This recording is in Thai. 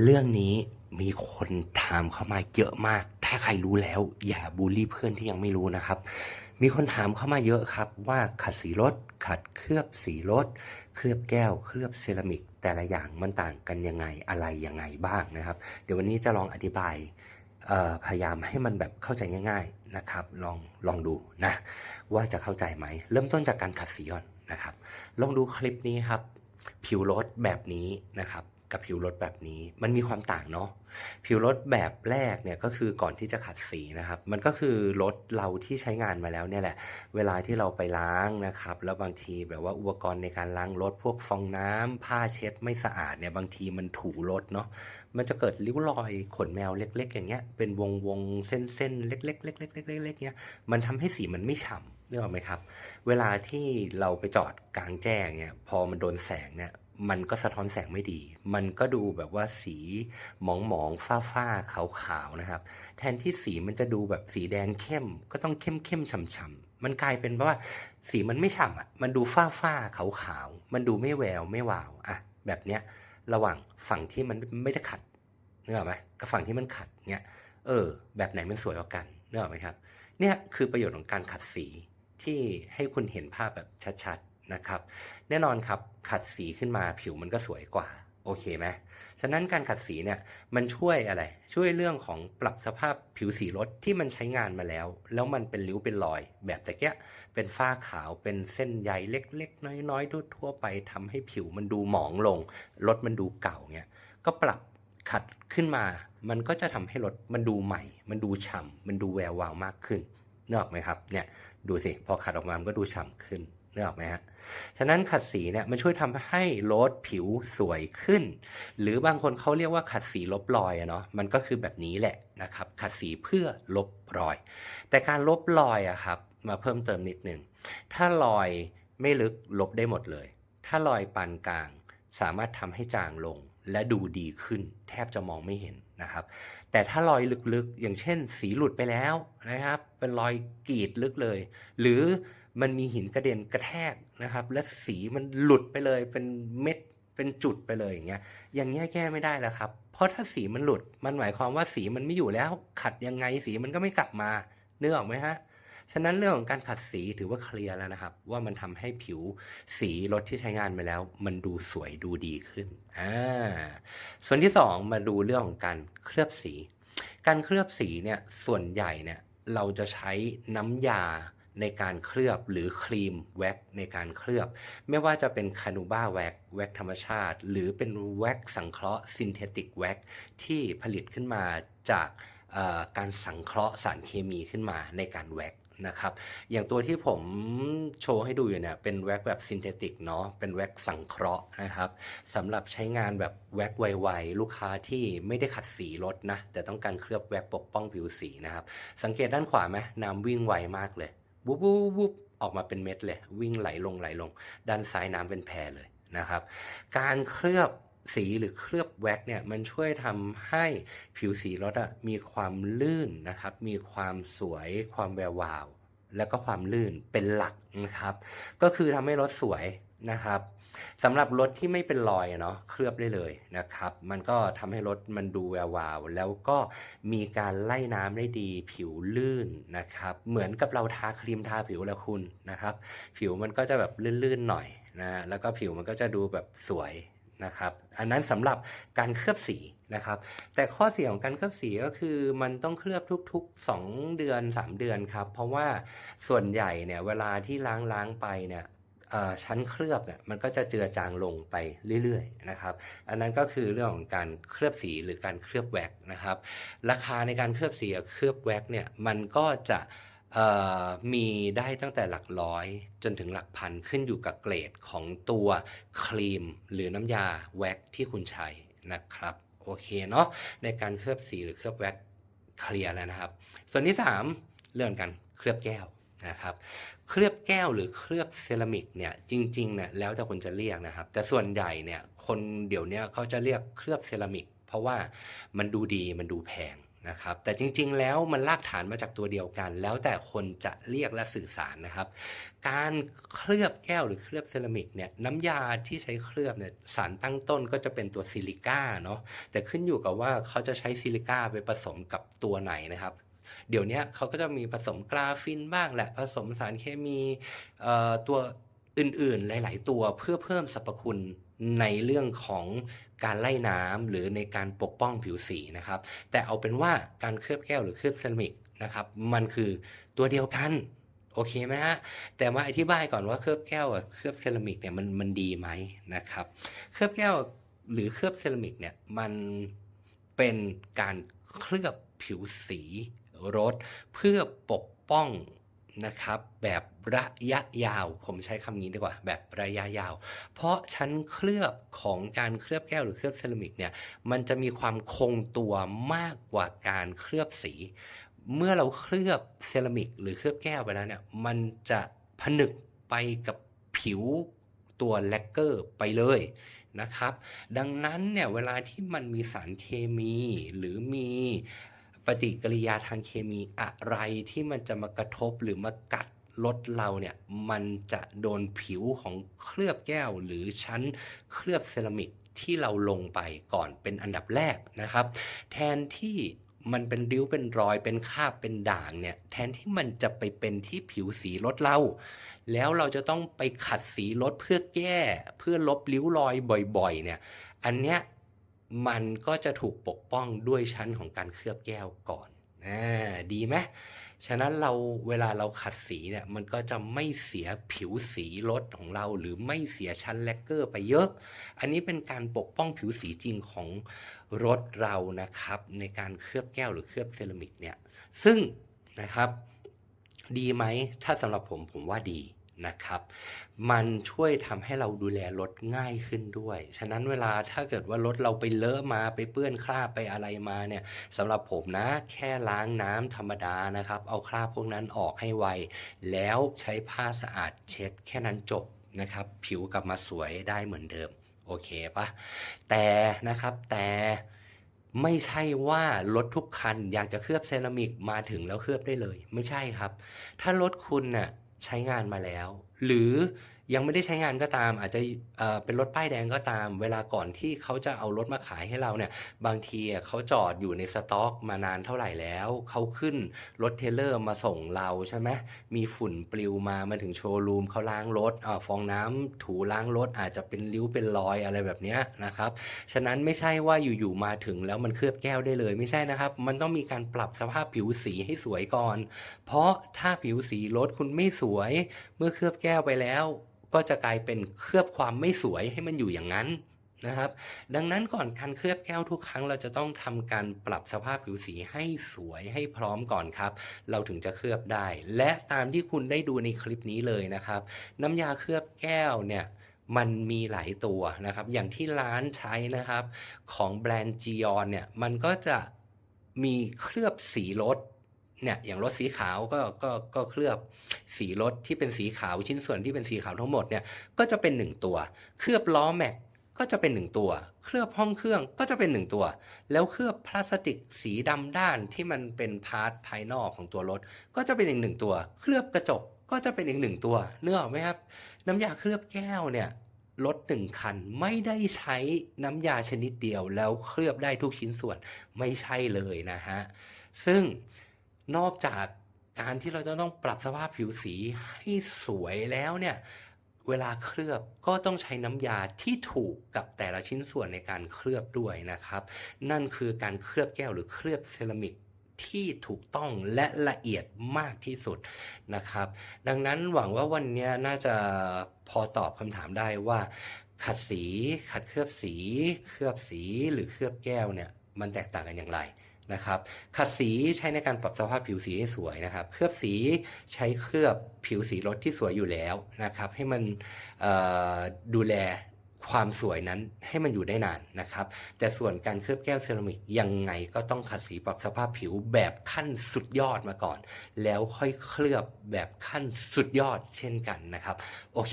เรื่องนี้มีคนถามเข้ามาเยอะมาก ถ้าใครรู้แล้ว อย่าบูลลี่เพื่อนที่ยังไม่รู้นะครับ มีคนถามเข้ามาเยอะครับ ว่าขัดสีรถ ขัดเคลือบสีรถ เคลือบแก้ว เคลือบเซรามิก แต่ละอย่างมันต่างกันยังไง อะไรยังไงบ้างนะครับ เดี๋ยววันนี้จะลองอธิบายพยายามให้มันแบบเข้าใจง่าย ๆนะครับ ลองลองดูนะ ว่าจะเข้าใจไหม เริ่มต้นจากการขัดสีก่อนนะครับ ลองดูคลิปนี้ครับ ผิวรถแบบนี้นะครับ กับผิวรถแบบนี้มันมีความต่างเนาะผิวรถแบบแรกเนี่ยก็คือก่อนที่จะขัดสีนะครับ มันก็คือรถเราที่ใช้งานมาแล้วเนี่ยแหละ เวลาที่เราไปล้างนะครับ แล้วบางทีแบบว่าอุปกรณ์ในการล้างรถพวกฟองน้ำผ้าเช็ดไม่สะอาดเนี่ยบางทีมันถูรถเนาะมันจะเกิดริ้วรอยขนแมวเล็ก ๆ อย่างเงี้ยเป็นวงวงๆเส้นเส้นๆเล็กๆเล็กๆเล็กๆเล็กๆเนี้ยมันทำให้สีมันไม่ฉ่ำนึกออกไหมครับ เวลาที่เราไปจอดกลางแจ้งเนี่ยพอมันโดนแสงเนี่ย มันก็สะท้อนแสงไม่ดี มันก็ดูแบบว่าสีหมองหมองฝ้าฝ้าขาวขาวๆนะครับ แทนที่สีมันจะดูแบบสีแดงเข้ม ก็ต้องเข้มเข้มฉ่ำฉ่ำๆมันกลายเป็นว่าสีมันไม่ฉ่ำอะ มันดูฝ้าฝ้าขาวขาวๆมันดูไม่แววไม่วาวอะ แบบเนี้ย ระหว่างฝั่งที่มันไม่ได้ขัดนึกออกไหมกับฝั่งที่มันขัดเนี่ยเออ แบบไหนมันสวยกว่ากันนึกออกไหมครับ เนี่ยคือประโยชน์ของการขัดสีที่ให้คุณเห็นภาพแบบชัดๆนะครับ แน่นอนครับ ขัดสีขึ้นมาผิวมันก็สวยกว่า โอเคไหมฉะนั้นการขัดสีเนี่ยมันช่วยอะไร ช่วยเรื่องของปรับสภาพผิวสีรถที่มันใช้งานมาแล้ว แล้วมันเป็นริ้วเป็นรอย แบบตะเกียเป็นฝ้าขาวเป็นเส้นใยเล็กๆ น้อยๆ ทั่วๆไปทำให้ผิวมันดูหมองลง รถมันดูเก่าเนี่ยก็ปรับขัดขึ้นมา มันก็จะทำให้รถมันดูใหม่ มันดูฉ่ำมันดูแวววาวมากขึ้นนึกออกไหมครับเนี่ยดูสิพอขัดออกมามันก็ดูฉ่ำขึ้น นึกออกไหมฮะ ฉะนั้นขัดสีเนี่ยมันช่วยทำให้รถผิวสวยขึ้น หรือบางคนเขาเรียกว่าขัดสีลบรอยอะเนาะ มันก็คือแบบนี้แหละนะครับ ขัดสีเพื่อลบรอย แต่การลบรอยอะครับ มาเพิ่มเติมนิดนึง ถ้ารอยไม่ลึกลบได้หมดเลย ถ้ารอยปานกลางสามารถทำให้จางลงและดูดีขึ้น แทบจะมองไม่เห็นนะครับ แต่ถ้ารอยลึกๆ อย่างเช่น สีหลุดไปแล้วนะครับ เป็นรอยกรีดลึกเลย หรือ มันมีหินกระเด็นกระแทกนะครับ และสีมันหลุดไปเลยเป็นเม็ดเป็นจุดไปเลยอย่างเงี้ย อย่างเงี้ยแก้ไม่ได้แล้วครับ เพราะถ้าสีมันหลุด มันหมายความว่าสีมันไม่อยู่แล้ว ขัดยังไงสีมันก็ไม่กลับมาเนื้อออกไหมฮะ ฉะนั้นเรื่องของการขัดสีถือว่าเคลียร์แล้วนะครับ ว่ามันทำให้ผิวสีรถที่ใช้งานไปแล้ว มันดูสวยดูดีขึ้น อ่า ส่วนที่สองมาดูเรื่องของการเคลือบสี การเคลือบสีเนี่ยส่วนใหญ่เนี่ยเราจะใช้น้ำยา ในการเคลือบหรือครีมแว็กในการเคลือบ ไม่ว่าจะเป็นคานูบ้าแว็กแว็กธรรมชาติ หรือเป็นแว็กสังเคราะห์ซินเทติกแว็กที่ผลิตขึ้นมาจากการสังเคราะห์สารเคมีขึ้นมาในการแว็กนะครับอย่างตัวที่ผมโชว์ให้ดูอยู่เนี่ยเป็นแว็กแบบซินเทติกเนาะเป็นแว็กสังเคราะห์นะครับสำหรับใช้งานแบบแว็กไวๆลูกค้าที่ไม่ได้ขัดสีรถนะแต่ต้องการเคลือบแว็กปกป้องผิวสีนะครับสังเกตด้านขวาไหมน้ำวิ่งไวมากเลย วุบวุบวุบออกมาเป็นเม็ดเลย วิ่งไหลลงไหลลง ด้านซ้ายน้ำเป็นแพรเลยนะครับ การเคลือบสีหรือเคลือบแว็กเนี่ยมันช่วยทำให้ผิวสีรถอะมีความลื่นนะครับ มีความสวยความแวววาว แล้วก็ความลื่นเป็นหลักนะครับ ก็คือทำให้รถสวย นะครับสำหรับรถที่ไม่เป็นรอยเนาะเคลือบได้เลยนะครับ มันก็ทำให้รถมันดูแวววาวแล้วก็มีการไล่น้ำได้ดี ผิวลื่นนะครับ เหมือนกับเราทาครีมทาผิวแล้วคุณนะครับ ผิวมันก็จะแบบลื่นๆหน่อยนะแล้วก็ผิวมันก็จะดูแบบสวยนะครับอันนั้นสำหรับการเคลือบสีนะครับ แต่ข้อเสียของการเคลือบสีก็คือมันต้องเคลือบทุก ๆ 2 เดือน 3 เดือนครับ เพราะว่าส่วนใหญ่เนี่ยเวลาที่ล้างล้างๆไปเนี่ย ชั้นเคลือบเนี่ยมันก็จะเจือจางลงไปเรื่อยๆนะครับอันนั้นก็คือเรื่องของการเคลือบสีหรือการเคลือบแว็กนะครับ ราคาในการเคลือบสีเคลือบแว็กเนี่ยมันก็จะมีได้ตั้งแต่หลักร้อยจนถึงหลักพันขึ้นอยู่กับเกรดของตัวครีมหรือน้ำยาแว็กที่คุณใช้นะครับโอเคเนาะในการเคลือบสีหรือเคลือบแว็กเคลียร์แล้วนะครับ ส่วนที่ 3 เรื่องการเคลือบแก้ว นะครับเคลือบแก้วหรือเคลือบเซรามิกเนี่ยจริงๆเนี่ยแล้วแต่คนจะเรียกนะครับ แต่ส่วนใหญ่เนี่ยคนเดี๋ยวนี้เขาจะเรียกเคลือบเซรามิก เพราะว่ามันดูดีมันดูแพงนะครับแต่จริงๆ แล้วมันลากฐานมาจากตัวเดียวกัน แล้วแต่คนจะเรียกและสื่อสารนะครับ การเคลือบแก้วหรือเคลือบเซรามิกเนี่ยน้ำยาที่ใช้เคลือบเนี่ยสารตั้งต้นก็จะเป็นตัวซิลิก้าเนาะแต่ขึ้นอยู่กับว่าเขาจะใช้ซิลิก้าไปผสมกับตัวไหนนะครับ เดี๋ยวนี้เขาก็จะมีผสมกราฟินบ้างแหละ ผสมสารเคมีตัวอื่นๆ หลาย ๆ ตัวเพื่อเพิ่มสรรพคุณในเรื่องของการไล่น้ำหรือในการปกป้องผิวสีนะครับ แต่เอาเป็นว่าการเคลือบแก้วหรือเคลือบเซรามิกนะครับ มันคือตัวเดียวกันโอเคไหมฮะ แต่มาอธิบายก่อนว่าเคลือบแก้วกับเคลือบเซรามิกเนี่ยมันมันดีไหมนะครับ เคลือบแก้วหรือเคลือบเซรามิกเนี่ยมันเป็นการเคลือบผิวสี รถ เพื่อปกป้องนะครับแบบระยะยาว ผมใช้คำนี้ดีกว่า แบบระยะยาว เพราะชั้นเคลือบของการเคลือบแก้วหรือเคลือบเซรามิกเนี่ยมันจะมีความคงตัวมากกว่าการเคลือบสี เมื่อเราเคลือบเซรามิกหรือเคลือบแก้วไปแล้วเนี่ยมันจะผนึกไปกับผิวตัวแลกเกอร์ไปเลยนะครับ ดังนั้นเนี่ยเวลาที่มันมีสารเคมีหรือมี ปฏิกิริยาทางเคมีอะไรที่มันจะมากระทบหรือมากัดรถเราเนี่ยมันจะโดนผิวของเคลือบแก้วหรือชั้นเคลือบเซรามิกที่เราลงไปก่อนเป็นอันดับแรกนะครับ แทนที่มันเป็นริ้วเป็นรอยเป็นคราบเป็นด่างเนี่ยแทนที่มันจะไปเป็นที่ผิวสีรถเรา แล้วเราจะต้องไปขัดสีรถเพื่อแก้ เพื่อลบริ้วรอยบ่อยๆเนี่ยอันเนี้ย มันก็จะถูกปกป้องด้วยชั้นของการเคลือบแก้วก่อนอ่าดีไหมฉะนั้นเราเวลาเราขัดสีเนี่ยมันก็จะไม่เสียผิวสีรถของเราหรือไม่เสียชั้นแลกเกอร์ไปเยอะ อันนี้เป็นการปกป้องผิวสีจริงของรถเรานะครับ ในการเคลือบแก้วหรือเคลือบเซรามิกเนี่ยซึ่งนะครับ ดีไหมถ้าสำหรับผมผมว่าดี นะครับ มันช่วยทำให้เราดูแลรถง่ายขึ้นด้วย ฉะนั้นเวลาถ้าเกิดว่ารถเราไปเลอะมาไปเปื้อนคราบไปอะไรมาเนี่ยสำหรับผมนะแค่ล้างน้ำธรรมดานะครับ เอาคราบพวกนั้นออกให้ไว แล้วใช้ผ้าสะอาดเช็ด แค่นั้นจบนะครับ ผิวกลับมาสวยได้เหมือนเดิม โอเคปะแต่นะครับแต่ไม่ใช่ว่ารถทุกคันอยากจะเคลือบเซรามิกมาถึงแล้วเคลือบได้เลย ไม่ใช่ครับ ถ้ารถคุณน่ะ ใช้งานมาแล้ว หรือ ยังไม่ได้ใช้งานก็ตาม อาจจะเเป็นรถป้ายแดงก็ตาม เวลาก่อนที่เขาจะเอารถมาขายให้เราเนี่ย บางทีเขาจอดอยู่ในสต็อกมานานเท่าไหร่แล้วเขาขึ้นรถเทเลอร์มาส่งเราใช่ไหมมีฝุ่นปลิวมามาถึงโชว์รูมเขาล้างรถอฟองน้ำถูล้างรถอาจจะเป็นริ้วเป็นรอยอะไรแบบนี้นะครับฉะนั้นไม่ใช่ว่าอยู่ๆมาถึงแล้วมันเคลือบแก้วได้เลย ไม่ใช่นะครับ มันต้องมีการปรับสภาพผิวสีให้สวยก่อน เพราะถ้าผิวสีรถคุณไม่สวย เมื่อเคลือบแก้วไปแล้ว ก็จะกลายเป็นเคลือบความไม่สวยให้มันอยู่อย่างนั้นนะครับ ดังนั้นก่อนการเคลือบแก้วทุกครั้งเราจะต้องทำการปรับสภาพผิวสีให้สวยให้พร้อมก่อนครับ เราถึงจะเคลือบได้ และตามที่คุณได้ดูในคลิปนี้เลยนะครับ น้ำยาเคลือบแก้วเนี่ยมันมีหลายตัวนะครับ อย่างที่ร้านใช้นะครับ ของแบรนด์จียอนเนี่ยมันก็จะมีเคลือบสีรถ เนี่ยอย่างรถสีขาวก็ก็ก็เคลือบสีรถที่เป็นสีขาวชิ้นส่วนที่เป็นสีขาวทั้งหมดเนี่ยก็จะเป็นหนึ่งตัว เคลือบล้อแม็กก็จะเป็นหนึ่งตัว เคลือบห้องเครื่องก็จะเป็นหนึ่งตัว แล้วเคลือบพลาสติกสีดำด้านที่มันเป็นพาร์ทภายนอกของตัวรถ ก็จะเป็นอีกหนึ่งตัว เคลือบกระจกก็จะเป็นอีกหนึ่งตัวเนื้อออกไหมครับ น้ำยาเคลือบแก้วเนี่ยรถหนึ่งคันไม่ได้ใช้น้ำยาชนิดเดียวแล้วเคลือบได้ทุกชิ้นส่วนไม่ใช่เลยนะฮะ ซึ่ง นอกจากการที่เราจะต้องปรับสภาพผิวสีให้สวยแล้วเนี่ย เวลาเคลือบก็ต้องใช้น้ำยาที่ถูกกับแต่ละชิ้นส่วนในการเคลือบด้วยนะครับ นั่นคือการเคลือบแก้วหรือเคลือบเซรามิกที่ถูกต้องและละเอียดมากที่สุดนะครับ ดังนั้นหวังว่าวันนี้น่าจะพอตอบคำถามได้ว่า ขัดสี ขัดเคลือบสี เคลือบสีหรือเคลือบแก้วเนี่ย มันแตกต่างกันอย่างไร นะครับ ขัดสีใช้ในการปรับสภาพผิวสีให้สวยนะครับ เคลือบสีใช้เคลือบผิวสีรถที่สวยอยู่แล้วนะครับ ให้มันดูแลความสวยนั้นให้มันอยู่ได้นานนะครับ แต่ส่วนการเคลือบแก้วเซรามิกยังไงก็ต้องขัดสีปรับสภาพผิวแบบขั้นสุดยอดมาก่อน แล้วค่อยเคลือบแบบขั้นสุดยอดเช่นกันนะครับ โอเค